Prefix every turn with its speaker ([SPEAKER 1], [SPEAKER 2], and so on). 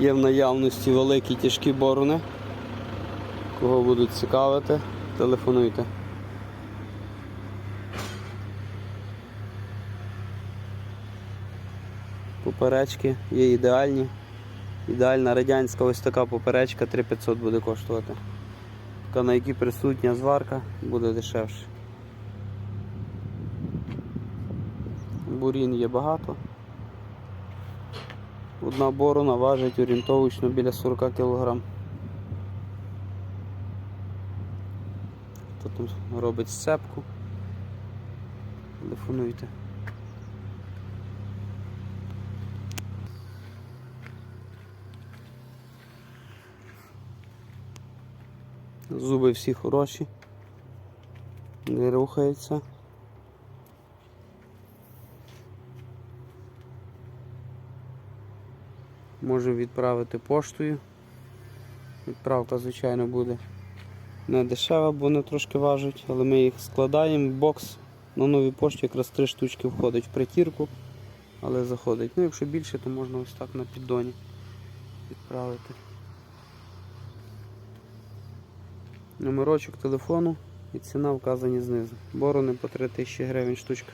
[SPEAKER 1] Є в наявності великі тяжкі борони. Кого будуть цікавити, телефонуйте. Поперечки є ідеальні. Ідеальна радянська ось така поперечка 3500 буде коштувати. Така, на якій присутня зварка, буде дешевше. Бурін є багато. Одна борона важить орієнтовочно біля 40 кг. Хто там робить сцепку? Телефонуйте. Зуби всі хороші, не рухаються. Можемо відправити поштою. Відправка, звичайно, буде не дешева, бо вони трошки важать, але ми їх складаємо в бокс. На новій пошті якраз три штучки входить в притірку, але заходить. Ну, якщо більше, то можна ось так на піддоні відправити. Номерочок телефону і ціна вказані знизу. Борони по 3000 гривень штучка.